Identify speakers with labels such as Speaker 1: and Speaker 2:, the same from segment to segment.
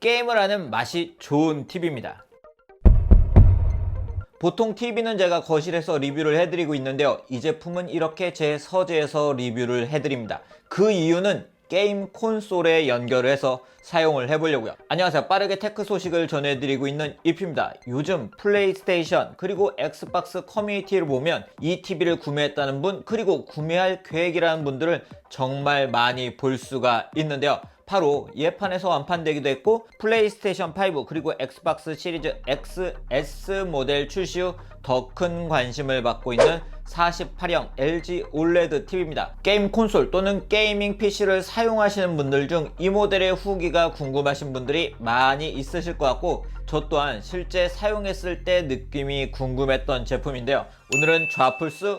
Speaker 1: 게임을 하는 맛이 좋은 TV입니다. 보통 TV는 제가 거실에서 리뷰를 해드리고 있는데요. 이 제품은 이렇게 제 서재에서 리뷰를 해드립니다. 그 이유는 게임 콘솔에 연결을 해서 사용을 해보려고요. 안녕하세요. 빠르게 테크 소식을 전해드리고 있는 이프입니다. 요즘 플레이스테이션 그리고 엑스박스 커뮤니티를 보면 이 TV를 구매했다는 분 그리고 구매할 계획이라는 분들을 정말 많이 볼 수가 있는데요. 바로 예판에서 완판되기도 했고 플레이스테이션 5 그리고 엑스박스 시리즈 XS 모델 출시 후 더 큰 관심을 받고 있는 48형 LG OLED TV입니다. 게임 콘솔 또는 게이밍 PC를 사용하시는 분들 중 이 모델의 후기가 궁금하신 분들이 많이 있으실 것 같고 저 또한 실제 사용했을 때 느낌이 궁금했던 제품인데요. 오늘은 좌플스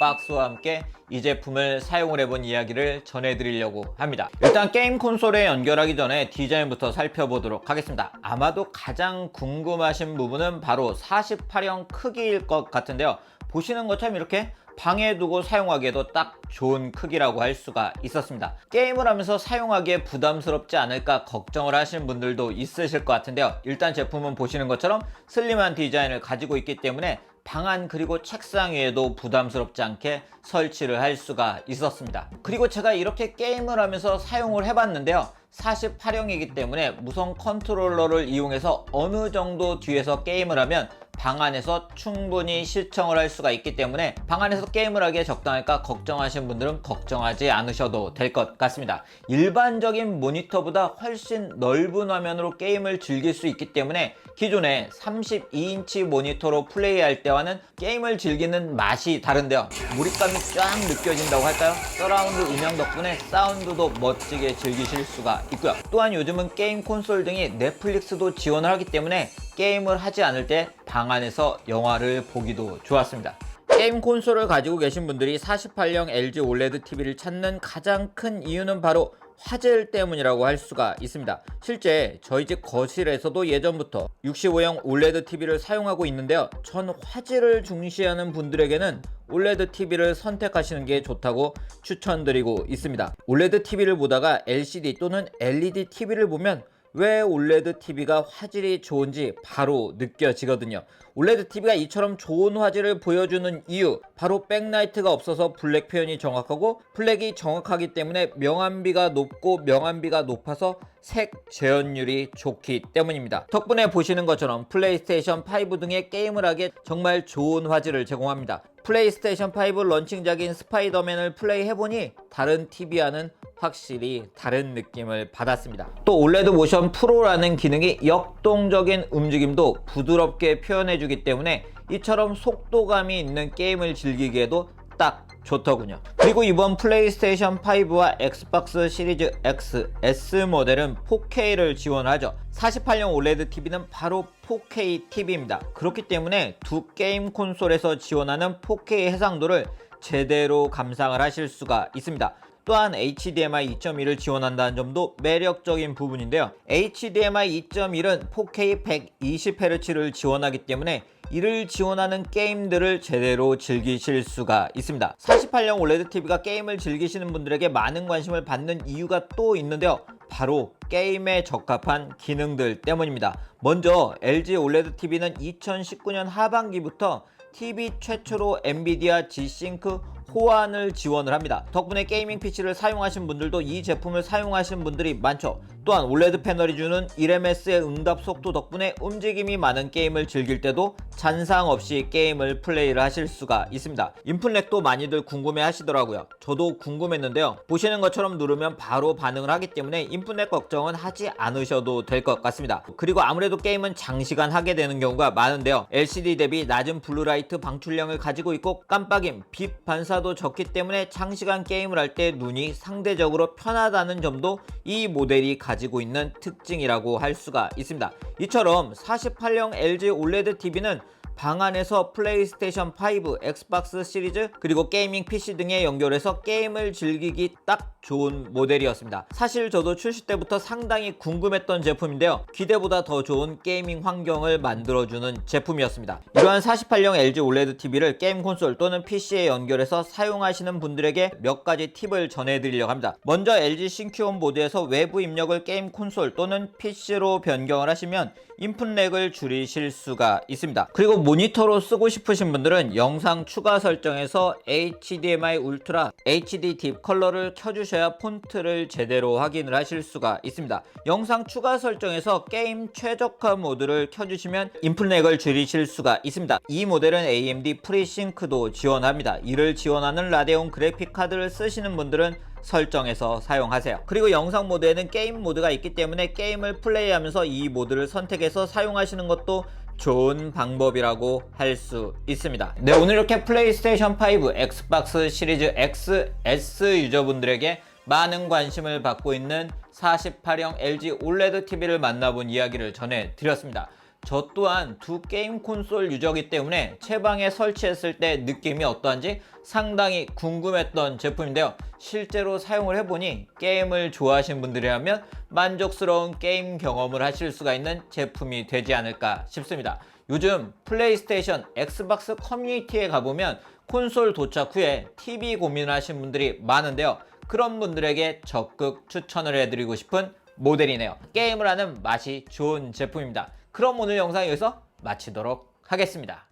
Speaker 1: 우박스와 함께 이 제품을 사용을 해본 이야기를 전해드리려고 합니다. 일단 게임 콘솔에 연결하기 전에 디자인부터 살펴보도록 하겠습니다. 아마도 가장 궁금하신 부분은 바로 48형 크기일 것 같은데요. 보시는 것처럼 이렇게 방에 두고 사용하기에도 딱 좋은 크기라고 할 수가 있었습니다. 게임을 하면서 사용하기에 부담스럽지 않을까 걱정을 하시는 분들도 있으실 것 같은데요. 일단 제품은 보시는 것처럼 슬림한 디자인을 가지고 있기 때문에 방 안 그리고 책상 위에도 부담스럽지 않게 설치를 할 수가 있었습니다. 그리고 제가 이렇게 게임을 하면서 사용을 해봤는데요. 48형이기 때문에 무선 컨트롤러를 이용해서 어느 정도 뒤에서 게임을 하면 방 안에서 충분히 시청을 할 수가 있기 때문에 방 안에서 게임을 하기에 적당할까 걱정하시는 분들은 걱정하지 않으셔도 될 것 같습니다. 일반적인 모니터보다 훨씬 넓은 화면으로 게임을 즐길 수 있기 때문에 기존의 32인치 모니터로 플레이할 때와는 게임을 즐기는 맛이 다른데요. 몰입감이 쫙 느껴진다고 할까요? 서라운드 음향 덕분에 사운드도 멋지게 즐기실 수가 있고요. 또한 요즘은 게임 콘솔 등이 넷플릭스도 지원을 하기 때문에 게임을 하지 않을 때 방 안에서 영화를 보기도 좋았습니다. 게임 콘솔을 가지고 계신 분들이 48형 LG OLED TV를 찾는 가장 큰 이유는 바로 화질 때문이라고 할 수가 있습니다. 실제 저희 집 거실에서도 예전부터 65형 OLED TV를 사용하고 있는데요. 전 화질을 중시하는 분들에게는 OLED TV를 선택하시는 게 좋다고 추천드리고 있습니다. OLED TV를 보다가 LCD 또는 LED TV를 보면 왜 OLED TV가 화질이 좋은지 바로 느껴지거든요. OLED TV가 이처럼 좋은 화질을 보여주는 이유 바로 백라이트가 없어서 블랙 표현이 정확하고 블랙이 정확하기 때문에 명암비가 높고 명암비가 높아서 색 재현율이 좋기 때문입니다. 덕분에 보시는 것처럼 플레이스테이션 5 등의 게임을 하기에 정말 좋은 화질을 제공합니다. 플레이스테이션 5 런칭작인 스파이더맨을 플레이해보니 다른 TV와는 확실히 다른 느낌을 받았습니다. 또 올레드 모션 프로라는 기능이 역동적인 움직임도 부드럽게 표현해주기 때문에 이처럼 속도감이 있는 게임을 즐기기에도 딱 좋더군요. 그리고 이번 플레이스테이션 5와 엑스박스 시리즈 X, S 모델은 4K를 지원하죠. 48형 OLED TV는 바로 4K TV입니다. 그렇기 때문에 두 게임 콘솔에서 지원하는 4K 해상도를 제대로 감상을 하실 수가 있습니다. 또한 HDMI 2.1을 지원한다는 점도 매력적인 부분인데요. HDMI 2.1은 4K 120Hz를 지원하기 때문에 이를 지원하는 게임들을 제대로 즐기실 수가 있습니다. 48형 OLED TV가 게임을 즐기시는 분들에게 많은 관심을 받는 이유가 또 있는데요. 바로 게임에 적합한 기능들 때문입니다. 먼저 LG OLED TV는 2019년 하반기부터 TV 최초로 엔비디아 G-Sync 호환을 지원을 합니다. 덕분에 게이밍 PC를 사용하신 분들도 이 제품을 사용하신 분들이 많죠. 또한 OLED 패널이 주는 1MS의 응답 속도 덕분에 움직임이 많은 게임을 즐길 때도 잔상 없이 게임을 플레이를 하실 수가 있습니다. 인풋렉도 많이들 궁금해 하시더라고요. 저도 궁금했는데요. 보시는 것처럼 누르면 바로 반응을 하기 때문에 인풋렉 걱정은 하지 않으셔도 될 것 같습니다. 그리고 아무래도 게임은 장시간 하게 되는 경우가 많은데요. LCD 대비 낮은 블루라이트 방출량을 가지고 있고 깜빡임, 빛 반사 도 적기 때문에 장시간 게임을 할 때 눈이 상대적으로 편하다는 점도 이 모델이 가지고 있는 특징이라고 할 수가 있습니다. 이처럼 48형 LG OLED TV는 방 안에서 플레이스테이션 5, 엑스박스 시리즈 그리고 게이밍 PC 등에 연결해서 게임을 즐기기 딱 좋은 모델이었습니다. 사실 저도 출시 때부터 상당히 궁금했던 제품인데요. 기대보다 더 좋은 게이밍 환경을 만들어주는 제품이었습니다. 이러한 48형 LG OLED TV를 게임 콘솔 또는 PC에 연결해서 사용하시는 분들에게 몇 가지 팁을 전해드리려고 합니다. 먼저 LG 싱큐온 모드에서 외부 입력을 게임 콘솔 또는 PC로 변경을 하시면 인풋 렉을 줄이실 수가 있습니다. 그리고 모니터로 쓰고 싶으신 분들은 영상 추가 설정에서 HDMI 울트라 HD 딥 컬러를 켜주셔야 폰트를 제대로 확인을 하실 수가 있습니다. 영상 추가 설정에서 게임 최적화 모드를 켜주시면 인풋 렉을 줄이실 수가 있습니다. 이 모델은 AMD FreeSync도 지원합니다. 이를 지원하는 라데온 그래픽 카드를 쓰시는 분들은 설정해서 사용하세요. 그리고 영상 모드에는 게임 모드가 있기 때문에 게임을 플레이하면서 이 모드를 선택해서 사용하시는 것도 좋은 방법이라고 할 수 있습니다. 네, 오늘 이렇게 플레이스테이션 5, 엑스박스 시리즈 XS 유저분들에게 많은 관심을 받고 있는 48형 LG OLED TV를 만나본 이야기를 전해드렸습니다. 저 또한 두 게임 콘솔 유저이기 때문에 채방에 설치했을 때 느낌이 어떠한지 상당히 궁금했던 제품인데요. 실제로 사용을 해보니 게임을 좋아하시는 분들이라면 만족스러운 게임 경험을 하실 수가 있는 제품이 되지 않을까 싶습니다. 요즘 플레이스테이션, 엑스박스 커뮤니티에 가보면 콘솔 도착 후에 TV 고민을 하시는 분들이 많은데요. 그런 분들에게 적극 추천을 해드리고 싶은 모델이네요. 게임을 하는 맛이 좋은 제품입니다. 그럼 오늘 영상 여기서 마치도록 하겠습니다.